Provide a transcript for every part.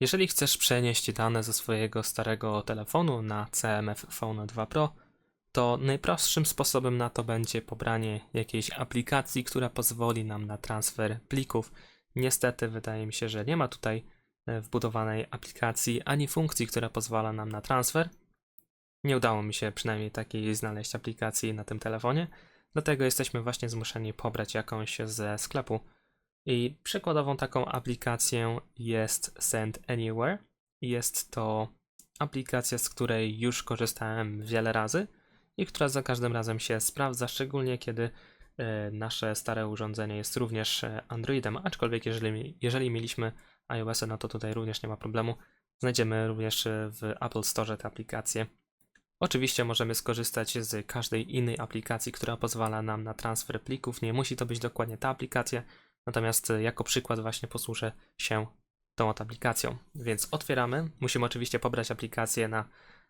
Jeżeli chcesz przenieść dane ze swojego starego telefonu na CMF Phone 2 Pro, to najprostszym sposobem na to będzie pobranie jakiejś aplikacji, która pozwoli nam na transfer plików. Niestety wydaje mi się, że nie ma tutaj e, wbudowanej aplikacji ani funkcji, która pozwala nam na transfer. Nie udało mi się przynajmniej takiej znaleźć aplikacji na tym telefonie, dlatego jesteśmy właśnie zmuszeni pobrać jakąś ze sklepu. I przykładową taką aplikacją jest Send Anywhere. Jest to aplikacja, z której już korzystałem wiele razy i która za każdym razem się sprawdza, szczególnie kiedy e, nasze stare urządzenie jest również e, Androidem, aczkolwiek jeżeli, jeżeli mieliśmy iOS, no to tutaj również nie ma problemu. Znajdziemy również e, w Apple Store tę aplikację. Oczywiście możemy skorzystać z każdej innej aplikacji, która pozwala nam na transfer plików. Nie musi to być dokładnie ta aplikacja, natomiast e, jako przykład właśnie posłużę się tą aplikacją. Więc otwieramy. Musimy oczywiście pobrać aplikację na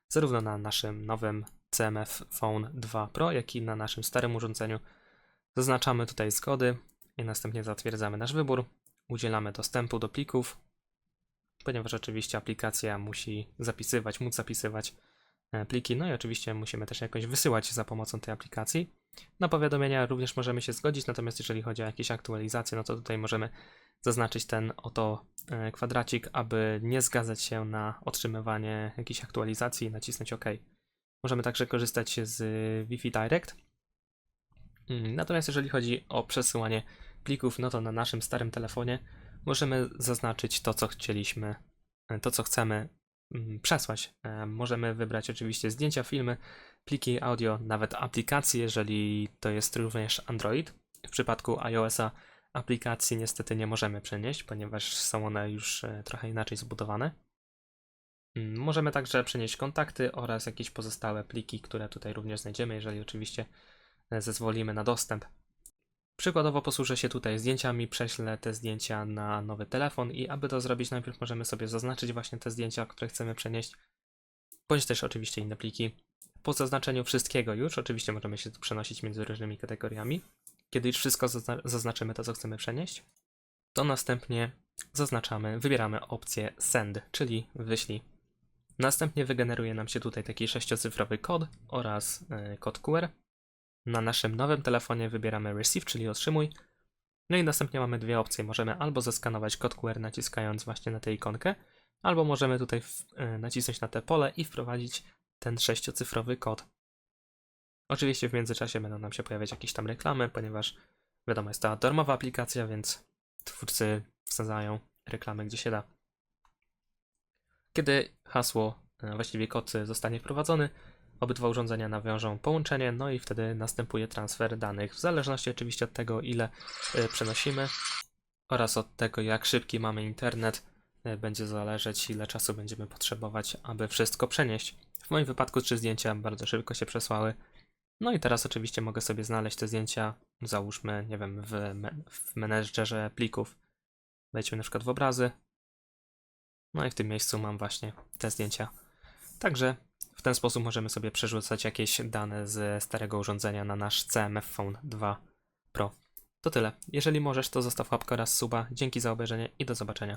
zarówno na naszym nowym CMF Phone 2 Pro, jak i na naszym starym urządzeniu. Zaznaczamy tutaj zgody i następnie zatwierdzamy nasz wybór. Udzielamy dostępu do plików, ponieważ oczywiście aplikacja musi zapisywać, móc zapisywać pliki. No i oczywiście musimy też jakoś wysyłać za pomocą tej aplikacji. Na powiadomienia również możemy się zgodzić, natomiast jeżeli chodzi o jakieś aktualizacje, no to tutaj możemy zaznaczyć ten oto e, kwadracik, aby nie zgadzać się na otrzymywanie jakichś aktualizacji i nacisnąć OK. Możemy także korzystać z Wi-Fi Direct. Mm, Natomiast jeżeli chodzi o przesyłanie plików, no to na naszym starym telefonie możemy zaznaczyć to, co chcieliśmy, e, to, co chcemy przesłać. E, Możemy wybrać oczywiście zdjęcia, filmy, pliki audio, nawet aplikacje, jeżeli to jest również Android. W przypadku iOS-a aplikacji niestety nie możemy przenieść, ponieważ są one już e, trochę inaczej zbudowane. Mm, Możemy także przenieść kontakty oraz jakieś pozostałe pliki, które tutaj również znajdziemy, jeżeli oczywiście e, zezwolimy na dostęp. Przykładowo posłużę się tutaj zdjęciami, prześlę te zdjęcia na nowy telefon i aby to zrobić, najpierw możemy sobie zaznaczyć właśnie te zdjęcia, które chcemy przenieść, bądź też oczywiście inne pliki. Po zaznaczeniu wszystkiego już, oczywiście możemy się tu przenosić między różnymi kategoriami. Kiedy już wszystko zazna- zaznaczymy to, co chcemy przenieść, to następnie zaznaczamy, wybieramy opcję Send, czyli wyślij. Następnie wygeneruje nam się tutaj taki sześciocyfrowy kod oraz e, kod QR. Na naszym nowym telefonie wybieramy Receive, czyli otrzymuj. No i następnie mamy dwie opcje. Możemy albo zeskanować kod QR naciskając właśnie na tę ikonkę, albo możemy tutaj e, nacisnąć na te pole i wprowadzić ten sześciocyfrowy kod. Oczywiście w międzyczasie będą nam się pojawiać jakieś tam reklamy, ponieważ wiadomo, jest to darmowa aplikacja, więc twórcy wsadzają reklamy gdzie się da. Kiedy hasło, e, właściwie kod zostanie wprowadzony, obydwa urządzenia nawiążą połączenie, no i wtedy następuje transfer danych, w zależności oczywiście od tego, ile e, przenosimy oraz od tego, jak szybki mamy internet, e, będzie zależeć, ile czasu będziemy potrzebować, aby wszystko przenieść. W moim wypadku trzy zdjęcia bardzo szybko się przesłały. No i teraz oczywiście mogę sobie znaleźć te zdjęcia, załóżmy, nie wiem, w, me- w menedżerze plików. Wejdźmy na przykład w obrazy. No i w tym miejscu mam właśnie te zdjęcia. Także w ten sposób możemy sobie przerzucać jakieś dane ze starego urządzenia na nasz CMF Phone 2 Pro. To tyle. Jeżeli możesz, to zostaw łapkę oraz suba. Dzięki za obejrzenie i do zobaczenia.